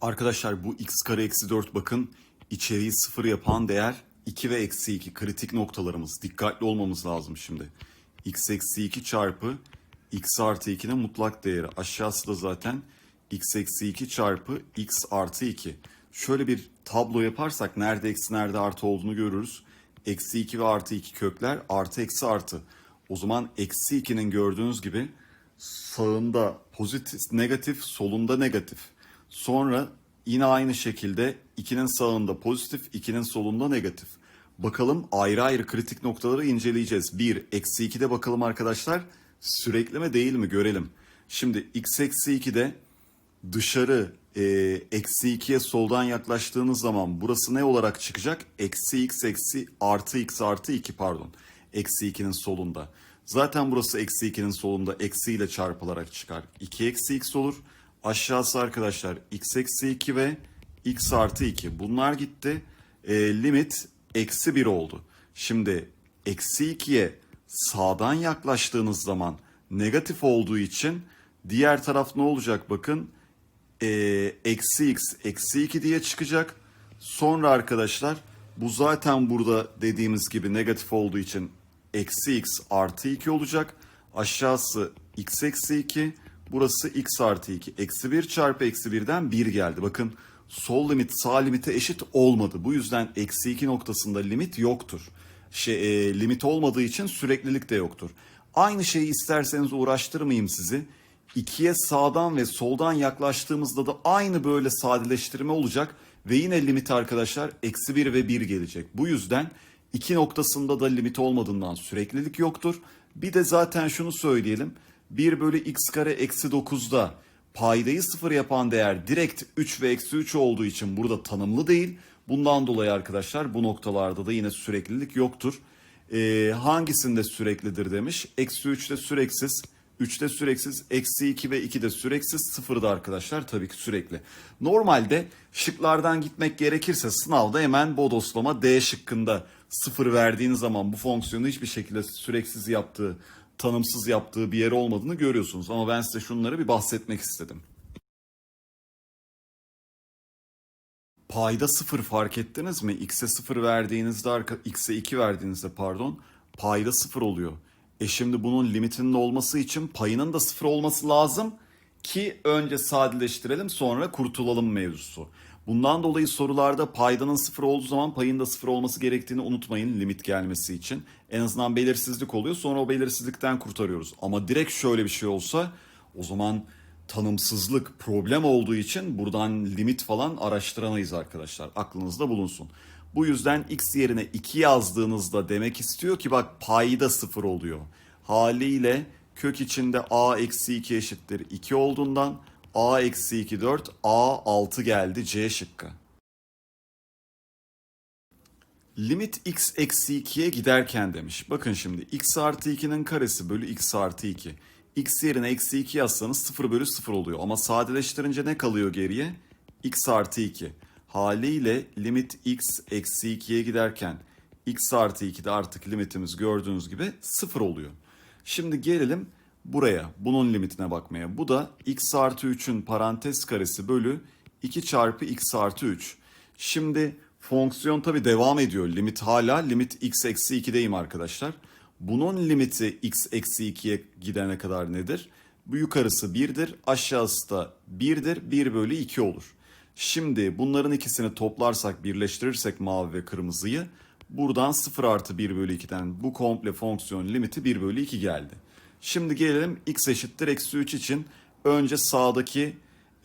Arkadaşlar bu x kare eksi 4 bakın içeriği sıfır yapan değer 2 ve eksi 2 kritik noktalarımız. Dikkatli olmamız lazım şimdi. x eksi 2 çarpı x artı 2'nin mutlak değeri. Aşağısı da zaten x eksi 2 çarpı x artı 2. Şöyle bir tablo yaparsak nerede eksi nerede artı olduğunu görürüz. Eksi 2 ve artı 2 kökler artı eksi artı. O zaman eksi 2'nin gördüğünüz gibi sağında pozitif, negatif, solunda negatif. Sonra yine aynı şekilde 2'nin sağında pozitif, 2'nin solunda negatif. Bakalım ayrı ayrı kritik noktaları inceleyeceğiz. 1, eksi 2'de bakalım arkadaşlar sürekli mi değil mi görelim. Şimdi x eksi 2'de dışarı e, eksi 2'ye soldan yaklaştığınız zaman burası ne olarak çıkacak? Eksi x eksi artı x artı 2 pardon. Eksi 2'nin solunda. Zaten burası eksi 2'nin solunda eksi ile çarpılarak çıkar. 2 eksi x olur. Aşağısı arkadaşlar x eksi 2 ve x artı 2. Bunlar gitti. E, limit eksi 1 oldu. Şimdi eksi 2'ye sağdan yaklaştığınız zaman negatif olduğu için diğer taraf ne olacak bakın e, eksi x eksi 2 diye çıkacak. Sonra arkadaşlar bu zaten burada dediğimiz gibi negatif olduğu için eksi x artı 2 olacak. Aşağısı x eksi 2 burası x artı 2. Eksi 1 çarpı eksi 1'den 1 geldi. Bakın sol limit sağ limite eşit olmadı. Bu yüzden eksi 2 noktasında limit yoktur. Şey, e, limit olmadığı için süreklilik de yoktur. Aynı şeyi isterseniz uğraştırmayayım sizi. İkiye sağdan ve soldan yaklaştığımızda da aynı böyle sadeleştirme olacak. Ve yine limit arkadaşlar eksi 1 ve 1 gelecek. Bu yüzden iki noktasında da limit olmadığından süreklilik yoktur. Bir de zaten şunu söyleyelim. 1 bölü x kare eksi 9'da paydayı sıfır yapan değer direkt 3 ve eksi 3 olduğu için burada tanımlı değil. Bundan dolayı arkadaşlar bu noktalarda da yine süreklilik yoktur. Ee, hangisinde süreklidir demiş. Eksi 3'te süreksiz. 3'te süreksiz, eksi 2 ve 2 de süreksiz, 0'da arkadaşlar tabii ki sürekli. Normalde şıklardan gitmek gerekirse sınavda hemen bodoslama D şıkkında 0 verdiğiniz zaman bu fonksiyonu hiçbir şekilde süreksiz yaptığı, tanımsız yaptığı bir yer olmadığını görüyorsunuz. Ama ben size şunları bir bahsetmek istedim. Payda 0 fark ettiniz mi? X'e 0 verdiğinizde, X'e 2 verdiğinizde pardon, payda 0 oluyor. E şimdi bunun limitinin olması için payının da 0 olması lazım ki önce sadeleştirelim sonra kurtulalım mevzusu. Bundan dolayı sorularda paydanın 0 olduğu zaman payın da 0 olması gerektiğini unutmayın limit gelmesi için. En azından belirsizlik oluyor sonra o belirsizlikten kurtarıyoruz. Ama direkt şöyle bir şey olsa o zaman tanımsızlık problem olduğu için buradan limit falan araştıramayız arkadaşlar. Aklınızda bulunsun. Bu yüzden x yerine 2 yazdığınızda demek istiyor ki bak payda 0 oluyor. Haliyle kök içinde a eksi 2 eşittir 2 olduğundan a eksi 2 4 a 6 geldi c şıkkı. Limit x eksi 2'ye giderken demiş. Bakın şimdi x artı 2'nin karesi bölü x artı 2. x yerine eksi 2 yazsanız 0 bölü 0 oluyor. Ama sadeleştirince ne kalıyor geriye? x artı 2. Haliyle limit x eksi 2'ye giderken x artı 2'de artık limitimiz gördüğünüz gibi 0 oluyor. Şimdi gelelim buraya bunun limitine bakmaya. Bu da x artı 3'ün parantez karesi bölü 2 çarpı x artı 3. Şimdi fonksiyon tabi devam ediyor. Limit hala limit x eksi 2'deyim arkadaşlar. Bunun limiti x eksi 2'ye gidene kadar nedir? Bu yukarısı 1'dir aşağısı da 1'dir 1 bölü 2 olur. Şimdi bunların ikisini toplarsak birleştirirsek mavi ve kırmızıyı buradan 0 artı 1 bölü 2'den bu komple fonksiyon limiti 1 bölü 2 geldi. Şimdi gelelim x eşittir eksi 3 için önce sağdaki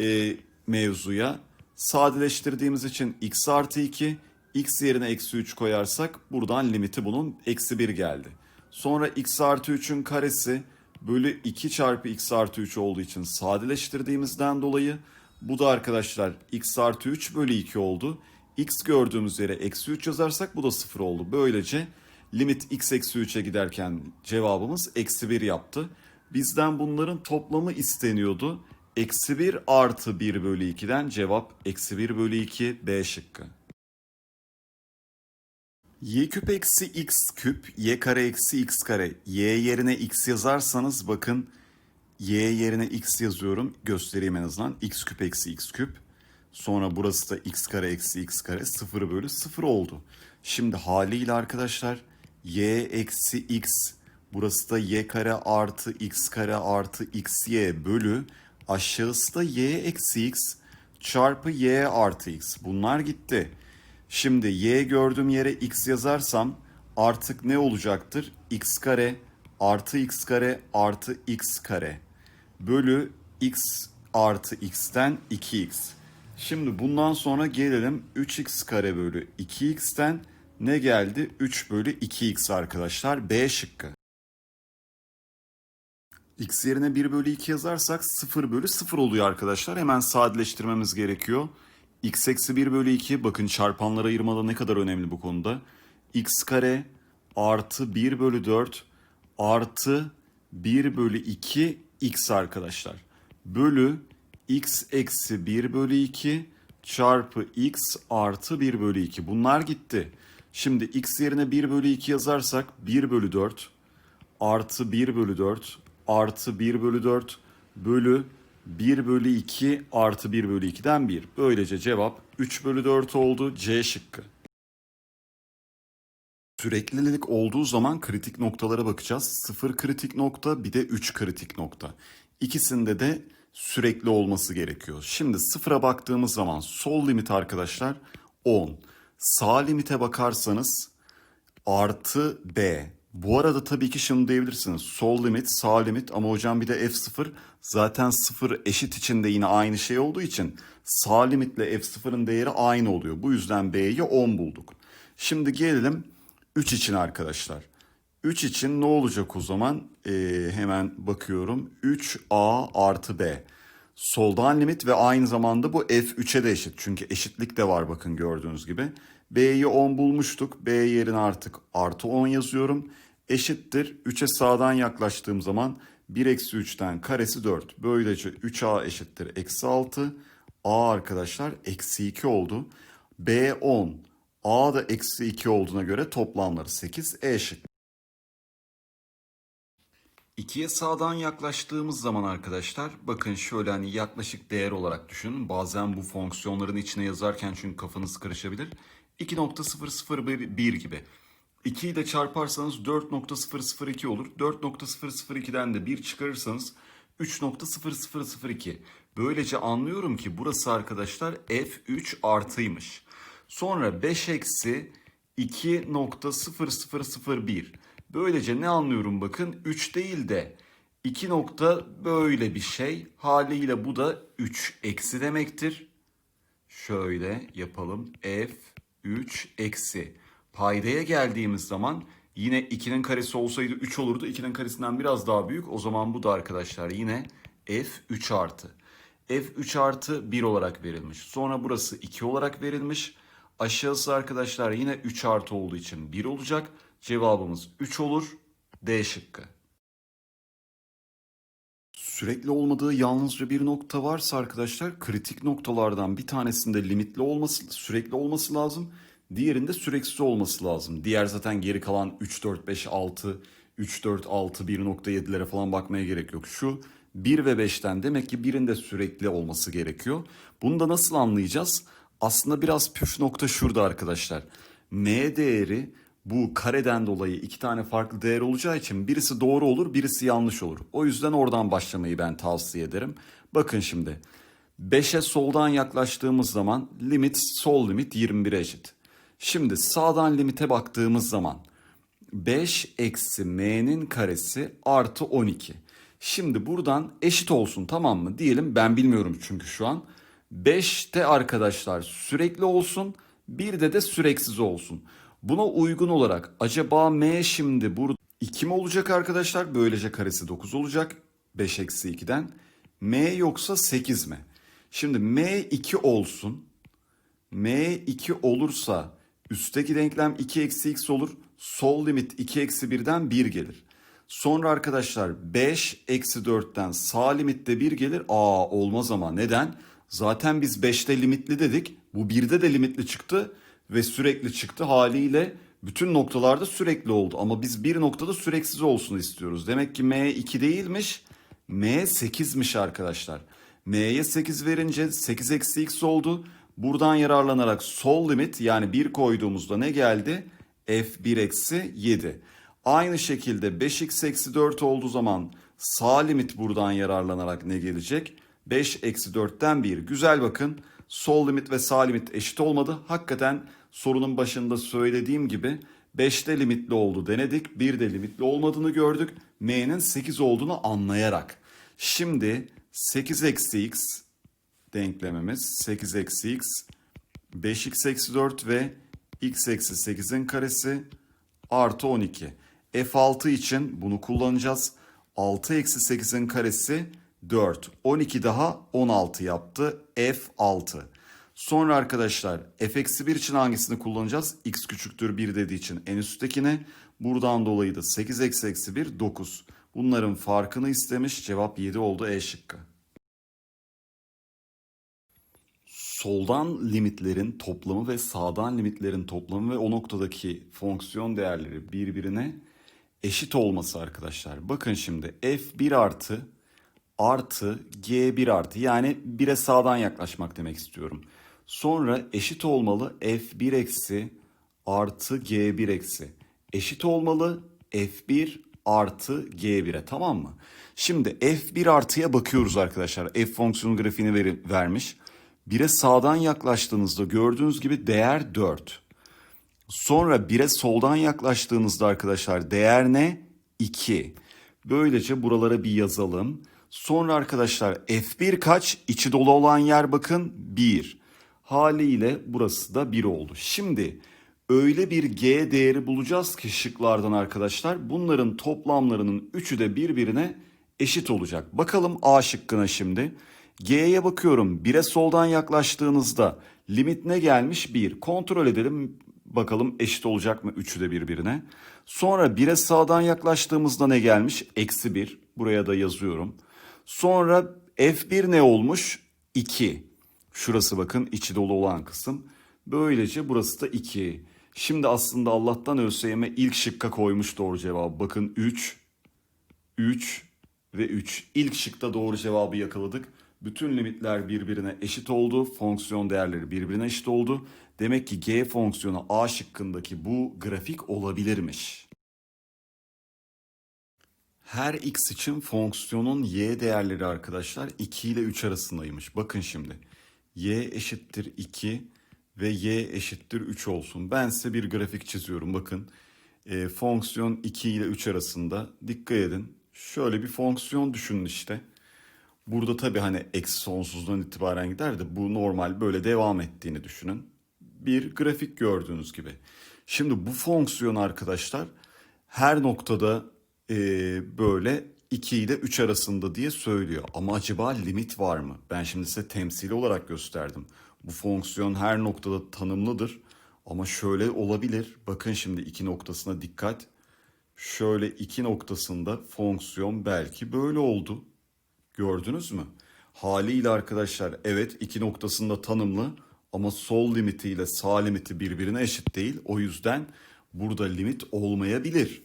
e, mevzuya sadeleştirdiğimiz için x artı 2 x yerine eksi 3 koyarsak buradan limiti bunun eksi 1 geldi. Sonra x artı 3'ün karesi bölü 2 çarpı x artı 3 olduğu için sadeleştirdiğimizden dolayı bu da arkadaşlar x artı 3 bölü 2 oldu. x gördüğümüz yere eksi 3 yazarsak bu da 0 oldu. Böylece limit x eksi 3'e giderken cevabımız eksi 1 yaptı. Bizden bunların toplamı isteniyordu. Eksi 1 artı 1 bölü 2'den cevap eksi 1 bölü 2 B şıkkı. y küp eksi x küp, y kare eksi x kare. y yerine x yazarsanız bakın y yerine x yazıyorum. Göstereyim en azından. x küp eksi x küp. Sonra burası da x kare eksi x kare 0 bölü 0 oldu. Şimdi haliyle arkadaşlar y eksi x burası da y kare artı x kare artı xy bölü aşağısı da y eksi x çarpı y artı x. Bunlar gitti. Şimdi y gördüğüm yere x yazarsam artık ne olacaktır? x kare artı x kare artı x kare bölü x artı x'ten 2x. Şimdi bundan sonra gelelim 3x kare bölü 2x'ten ne geldi? 3 bölü 2x arkadaşlar. B şıkkı. X yerine 1 bölü 2 yazarsak 0 bölü 0 oluyor arkadaşlar. Hemen sadeleştirmemiz gerekiyor. X eksi 1 bölü 2 bakın çarpanlara ayırmada ne kadar önemli bu konuda. X kare artı 1 bölü 4 artı 1 bölü 2 x arkadaşlar. Bölü x eksi 1 bölü 2 çarpı x artı 1 bölü 2. Bunlar gitti. Şimdi x yerine 1 bölü 2 yazarsak 1 bölü 4 artı 1 bölü 4 artı 1 bölü 4 bölü 1 bölü 2 artı 1 bölü 2'den 1. Böylece cevap 3 bölü 4 oldu. C şıkkı. Süreklilik olduğu zaman kritik noktalara bakacağız. 0 kritik nokta bir de 3 kritik nokta. İkisinde de sürekli olması gerekiyor. Şimdi sıfıra baktığımız zaman sol limit arkadaşlar 10. Sağ limite bakarsanız artı B. Bu arada tabii ki şunu diyebilirsiniz. Sol limit, sağ limit ama hocam bir de F0 zaten 0 eşit içinde yine aynı şey olduğu için sağ limitle F0'ın değeri aynı oluyor. Bu yüzden B'yi 10 bulduk. Şimdi gelelim 3 için arkadaşlar. 3 için ne olacak o zaman? Ee, hemen bakıyorum. 3A artı B. Soldan limit ve aynı zamanda bu F3'e de eşit. Çünkü eşitlik de var bakın gördüğünüz gibi. B'yi 10 bulmuştuk. B yerine artık artı 10 yazıyorum. Eşittir. 3'e sağdan yaklaştığım zaman 1 eksi 3'ten karesi 4. Böylece 3A eşittir. Eksi 6. A arkadaşlar eksi 2 oldu. B 10. A da eksi 2 olduğuna göre toplamları 8. E şık. 2'ye sağdan yaklaştığımız zaman arkadaşlar bakın şöyle hani yaklaşık değer olarak düşünün. Bazen bu fonksiyonların içine yazarken çünkü kafanız karışabilir. 2.001 gibi. 2'yi de çarparsanız 4.002 olur. 4.002'den de 1 çıkarırsanız 3.0002. Böylece anlıyorum ki burası arkadaşlar f3 artıymış. Sonra 5 eksi 2.0001. Böylece ne anlıyorum bakın 3 değil de 2 nokta böyle bir şey. Haliyle bu da 3 eksi demektir. Şöyle yapalım. F3 eksi. Paydaya geldiğimiz zaman yine 2'nin karesi olsaydı 3 olurdu. 2'nin karesinden biraz daha büyük. O zaman bu da arkadaşlar yine F3 artı. F3 artı 1 olarak verilmiş. Sonra burası 2 olarak verilmiş. Aşağısı arkadaşlar yine 3 artı olduğu için 1 olacak. Cevabımız 3 olur. D şıkkı. Sürekli olmadığı yalnızca bir nokta varsa arkadaşlar kritik noktalardan bir tanesinde limitli olması, sürekli olması lazım. Diğerinde süreksiz olması lazım. Diğer zaten geri kalan 3, 4, 5, 6, 3, 4, 6, 1.7'lere falan bakmaya gerek yok. Şu 1 ve 5'ten demek ki birinde sürekli olması gerekiyor. Bunu da nasıl anlayacağız? Aslında biraz püf nokta şurada arkadaşlar. M değeri bu kareden dolayı iki tane farklı değer olacağı için birisi doğru olur birisi yanlış olur. O yüzden oradan başlamayı ben tavsiye ederim. Bakın şimdi 5'e soldan yaklaştığımız zaman limit sol limit 21'e eşit. Şimdi sağdan limite baktığımız zaman 5 eksi m'nin karesi artı 12. Şimdi buradan eşit olsun tamam mı? Diyelim ben bilmiyorum çünkü şu an. 5'te arkadaşlar sürekli olsun. Bir de de süreksiz olsun. Buna uygun olarak acaba m şimdi burada 2 mi olacak arkadaşlar? Böylece karesi 9 olacak. 5 eksi 2'den. m yoksa 8 mi? Şimdi m 2 olsun. m 2 olursa üstteki denklem 2 eksi x olur. Sol limit 2 eksi 1'den 1 gelir. Sonra arkadaşlar 5 eksi 4'ten sağ limitte 1 gelir. Aa olmaz ama neden? Zaten biz 5'te limitli dedik. Bu 1'de de limitli çıktı ve sürekli çıktı haliyle bütün noktalarda sürekli oldu. Ama biz bir noktada süreksiz olsun istiyoruz. Demek ki M 2 değilmiş. M 8'miş arkadaşlar. m'ye 8 verince 8 eksi x oldu. Buradan yararlanarak sol limit yani 1 koyduğumuzda ne geldi? f1 eksi 7. Aynı şekilde 5x eksi 4 olduğu zaman sağ limit buradan yararlanarak ne gelecek? 5 eksi 4'ten 1. Güzel bakın. Sol limit ve sağ limit eşit olmadı. Hakikaten sorunun başında söylediğim gibi 5'te limitli oldu denedik. 1'de limitli olmadığını gördük. M'nin 8 olduğunu anlayarak. Şimdi 8 eksi x denklemimiz 8 eksi x 5x eksi 4 ve x eksi 8'in karesi artı 12. F6 için bunu kullanacağız. 6 eksi 8'in karesi 4. 12 daha 16 yaptı. F6. Sonra arkadaşlar f eksi 1 için hangisini kullanacağız? x küçüktür 1 dediği için en üsttekine. Buradan dolayı da 8 eksi eksi 1 9. Bunların farkını istemiş. Cevap 7 oldu E şıkkı. Soldan limitlerin toplamı ve sağdan limitlerin toplamı ve o noktadaki fonksiyon değerleri birbirine eşit olması arkadaşlar. Bakın şimdi f1 artı artı g1 artı yani 1'e sağdan yaklaşmak demek istiyorum. Sonra eşit olmalı f1 eksi artı g1 eksi. Eşit olmalı f1 artı g1'e tamam mı? Şimdi f1 artıya bakıyoruz arkadaşlar. F fonksiyonu grafiğini veri, vermiş. 1'e sağdan yaklaştığınızda gördüğünüz gibi değer 4. Sonra 1'e soldan yaklaştığınızda arkadaşlar değer ne? 2. Böylece buralara bir yazalım. Sonra arkadaşlar F1 kaç? İçi dolu olan yer bakın 1. Haliyle burası da 1 oldu. Şimdi öyle bir G değeri bulacağız ki şıklardan arkadaşlar bunların toplamlarının üçü de birbirine eşit olacak. Bakalım A şıkkına şimdi. G'ye bakıyorum. 1'e soldan yaklaştığınızda limit ne gelmiş? 1. Kontrol edelim. Bakalım eşit olacak mı üçü de birbirine. Sonra 1'e sağdan yaklaştığımızda ne gelmiş? Eksi 1. Buraya da yazıyorum. Sonra F1 ne olmuş? 2. Şurası bakın içi dolu olan kısım. Böylece burası da 2. Şimdi aslında Allah'tan ÖSYM ilk şıkka koymuş doğru cevabı. Bakın 3, 3 ve 3. İlk şıkta doğru cevabı yakaladık. Bütün limitler birbirine eşit oldu. Fonksiyon değerleri birbirine eşit oldu. Demek ki G fonksiyonu A şıkkındaki bu grafik olabilirmiş. Her x için fonksiyonun y değerleri arkadaşlar 2 ile 3 arasındaymış. Bakın şimdi y eşittir 2 ve y eşittir 3 olsun. Ben size bir grafik çiziyorum bakın. E, fonksiyon 2 ile 3 arasında dikkat edin. Şöyle bir fonksiyon düşünün işte. Burada tabii hani eksi sonsuzdan itibaren gider de bu normal böyle devam ettiğini düşünün. Bir grafik gördüğünüz gibi. Şimdi bu fonksiyon arkadaşlar her noktada e, böyle 2 ile 3 arasında diye söylüyor. Ama acaba limit var mı? Ben şimdi size temsili olarak gösterdim. Bu fonksiyon her noktada tanımlıdır. Ama şöyle olabilir. Bakın şimdi iki noktasına dikkat. Şöyle iki noktasında fonksiyon belki böyle oldu. Gördünüz mü? Haliyle arkadaşlar evet iki noktasında tanımlı ama sol limiti ile sağ limiti birbirine eşit değil. O yüzden burada limit olmayabilir.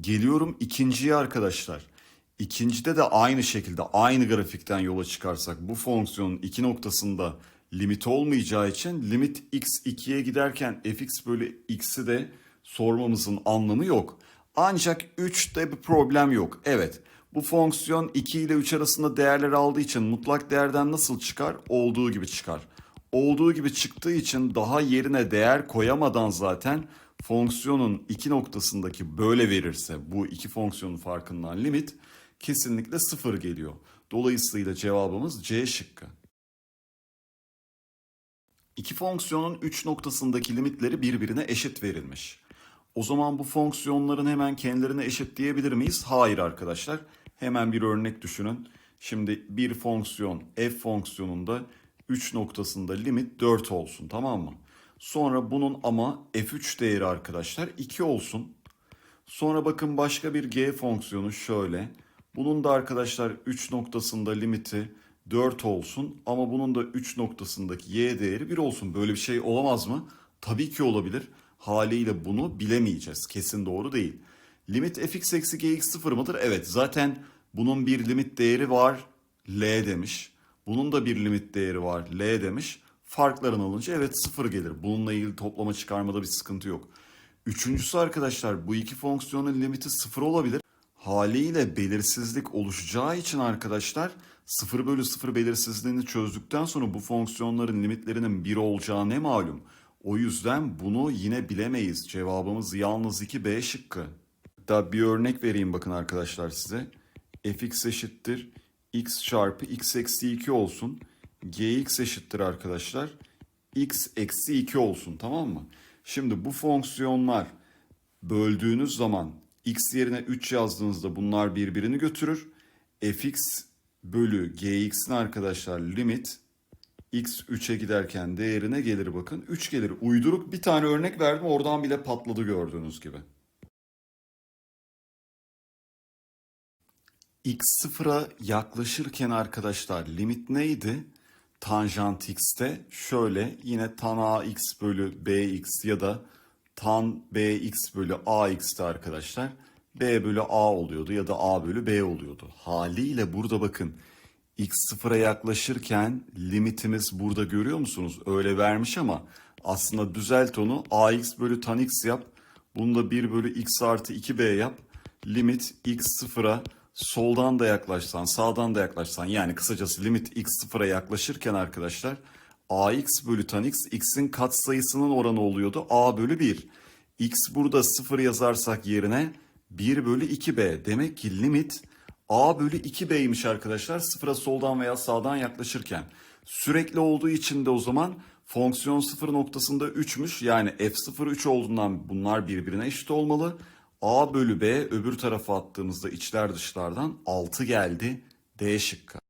Geliyorum ikinciye arkadaşlar. İkincide de aynı şekilde aynı grafikten yola çıkarsak bu fonksiyonun iki noktasında limit olmayacağı için limit x 2'ye giderken fx bölü x'i de sormamızın anlamı yok. Ancak 3'te bir problem yok. Evet bu fonksiyon 2 ile 3 arasında değerler aldığı için mutlak değerden nasıl çıkar? Olduğu gibi çıkar. Olduğu gibi çıktığı için daha yerine değer koyamadan zaten fonksiyonun iki noktasındaki böyle verirse bu iki fonksiyonun farkından limit kesinlikle sıfır geliyor. Dolayısıyla cevabımız C şıkkı. İki fonksiyonun üç noktasındaki limitleri birbirine eşit verilmiş. O zaman bu fonksiyonların hemen kendilerine eşit diyebilir miyiz? Hayır arkadaşlar. Hemen bir örnek düşünün. Şimdi bir fonksiyon f fonksiyonunda 3 noktasında limit 4 olsun tamam mı? Sonra bunun ama f3 değeri arkadaşlar 2 olsun. Sonra bakın başka bir g fonksiyonu şöyle. Bunun da arkadaşlar 3 noktasında limiti 4 olsun ama bunun da 3 noktasındaki y değeri 1 olsun. Böyle bir şey olamaz mı? Tabii ki olabilir. Haliyle bunu bilemeyeceğiz. Kesin doğru değil. Limit fx eksi gx sıfır mıdır? Evet zaten bunun bir limit değeri var. L demiş. Bunun da bir limit değeri var. L demiş. Farklarını alınca evet sıfır gelir. Bununla ilgili toplama çıkarmada bir sıkıntı yok. Üçüncüsü arkadaşlar bu iki fonksiyonun limiti sıfır olabilir. Haliyle belirsizlik oluşacağı için arkadaşlar 0 bölü 0 belirsizliğini çözdükten sonra bu fonksiyonların limitlerinin 1 olacağı ne malum. O yüzden bunu yine bilemeyiz. Cevabımız yalnız 2B şıkkı. Hatta bir örnek vereyim bakın arkadaşlar size. fx eşittir x çarpı x eksi 2 olsun. gx eşittir arkadaşlar x eksi 2 olsun tamam mı? Şimdi bu fonksiyonlar böldüğünüz zaman x yerine 3 yazdığınızda bunlar birbirini götürür. fx bölü gx'in arkadaşlar limit x 3'e giderken değerine gelir bakın. 3 gelir. Uyduruk bir tane örnek verdim oradan bile patladı gördüğünüz gibi. x sıfıra yaklaşırken arkadaşlar limit neydi? Tanjant x'te şöyle yine tan ax bölü bx ya da tan bx bölü ax'te arkadaşlar b bölü a oluyordu ya da a bölü b oluyordu. Haliyle burada bakın x sıfıra yaklaşırken limitimiz burada görüyor musunuz? Öyle vermiş ama aslında düzelt onu ax bölü tan x yap. Bunu da 1 bölü x artı 2b yap. Limit x sıfıra soldan da yaklaşsan sağdan da yaklaşsan yani kısacası limit x sıfıra yaklaşırken arkadaşlar ax bölü tan x x'in katsayısının oranı oluyordu a bölü 1. x burada 0 yazarsak yerine 1 bölü 2b. Demek ki limit a bölü 2b'ymiş arkadaşlar sıfıra soldan veya sağdan yaklaşırken. Sürekli olduğu için de o zaman fonksiyon sıfır noktasında 3'müş. Yani f0 3 olduğundan bunlar birbirine eşit olmalı. a bölü b öbür tarafa attığımızda içler dışlardan 6 geldi. D şıkkı.